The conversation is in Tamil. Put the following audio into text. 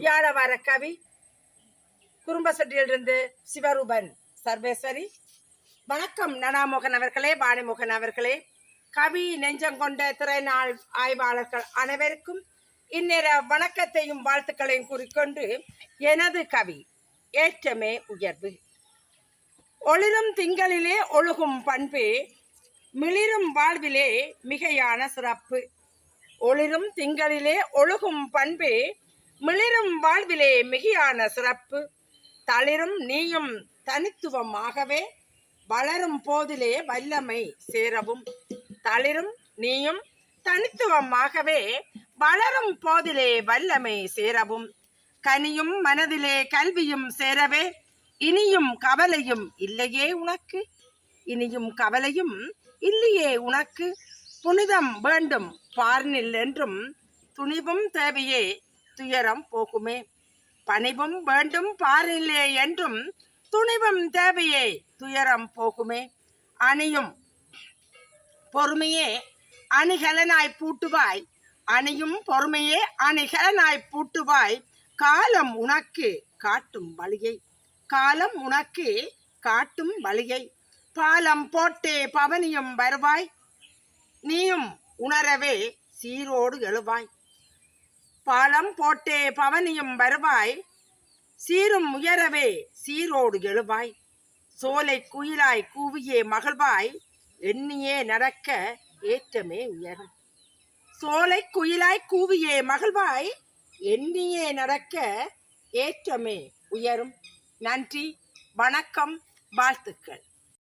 வியாழவார கவி? குறும்பசட்டியிலிருந்து சிவரூபன் சர்வேஸ்வரி. வணக்கம் நனாமோகன் அவர்களே வாணிமோகன் அவர்களே. கவி நெஞ்சம் கொண்ட திரைநாள் ஆய்வாளர்கள் அனைவருக்கும் இந்நேர வணக்கத்தையும் வாழ்த்துக்களையும் கூறிக்கொண்டு எனது கவி ஏற்றமே உயர்வு. ஒளிரும் திங்களிலே ஒழுகும் பண்பு மிளிரும் வாழ்விலே மிகையான சிறப்பு. ஒளிரும் திங்களிலே ஒழுகும் பண்பு மிளிரும் வாழ்விலே மிகையான சிறப்பு. தளிரும் நீயும் தனித்துவமாகவே வளரும் போதிலே வல்லமை சேரவும். தளிரும் நீயும் தனித்துவமாகவே வளரும் போதிலே வல்லமை சேரவும். கனியும் மனதிலே கல்வியும் சேரவே இனியும் கவலையும் இல்லையே உனக்கு? இனியும் கவலையும் இல்லையே உனக்கு? புனிதம் வேண்டும் பார்னில் என்றும் துணிவும் தேவையே துயரம் போகுமே பணிவும் வேண்டும் பாரில்லே என்றும் துணிவும் தேவையே. துயரம் போகுமே அணியும் பொறுமையே அணிகலனாய் பூட்டுவாய். அணியும் பொறுமையே அணிகலனாய் பூட்டுவாய். காலம் உனக்கு காட்டும் வழியை. காலம் உனக்கு காட்டும் வழியை. பாலம் போட்டே பவனியும் வருவாய். நீயும் உணரவே சீரோடு எழுவாய். பாலம் போட்டே பவனியும் வருவாய். சீரும் உயரவே சீரோடு எழுவாய். சோலை குயிலாய் கூவியே மகிழ்வாய் எண்ணியே நடக்க ஏற்றமே உயரும். சோலை குயிலாய் கூவியே மகிழ்வாய் எண்ணியே நடக்க ஏற்றமே உயரும். நன்றி வணக்கம் வாழ்த்துக்கள்.